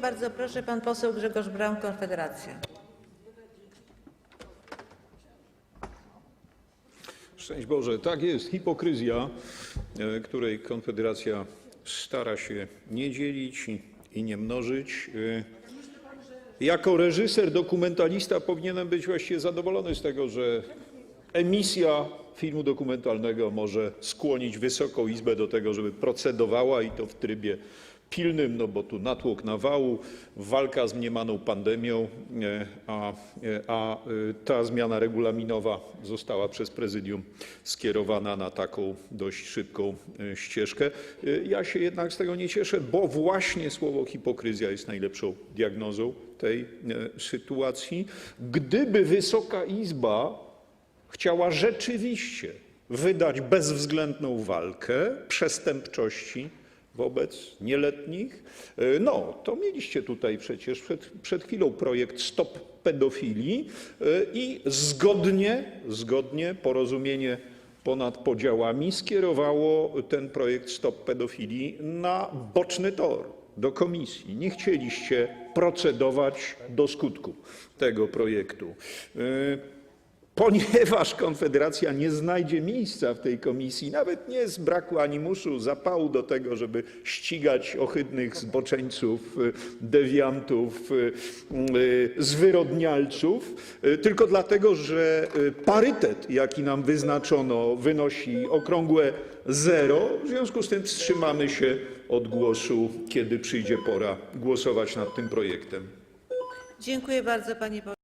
Bardzo proszę, pan poseł Grzegorz Braun, Konfederacja. Szczęść Boże, tak jest, hipokryzja, e, której Konfederacja stara się nie dzielić i, nie mnożyć. E, Jako reżyser, dokumentalista powinienem być właściwie zadowolony z tego, że emisja filmu dokumentalnego może skłonić Wysoką Izbę do tego, żeby procedowała i to w trybie pilnym, no bo tu natłok nawału, walka z mniemaną pandemią, e, a, e, e, ta zmiana regulaminowa została przez prezydium skierowana na taką dość szybką ścieżkę. Ja się jednak z tego nie cieszę, bo właśnie słowo hipokryzja jest najlepszą diagnozą tej sytuacji. Gdyby Wysoka Izba chciała rzeczywiście wydać bezwzględną walkę przestępczości wobec nieletnich, e, no to mieliście tutaj przecież przed, chwilą projekt Stop Pedofilii e, i zgodnie, zgodnie porozumienie ponad podziałami skierowało ten projekt Stop Pedofilii na boczny tor do komisji. Nie chcieliście procedować do skutku tego projektu. Ponieważ Konfederacja nie znajdzie miejsca w tej komisji, nawet nie z braku animuszu, zapału do tego, żeby ścigać ohydnych zboczeńców, dewiantów, zwyrodnialców, tylko dlatego, że parytet, jaki nam wyznaczono, wynosi okrągłe zero. W związku z tym wstrzymamy się od głosu, kiedy przyjdzie pora głosować nad tym projektem. Dziękuję bardzo, panie.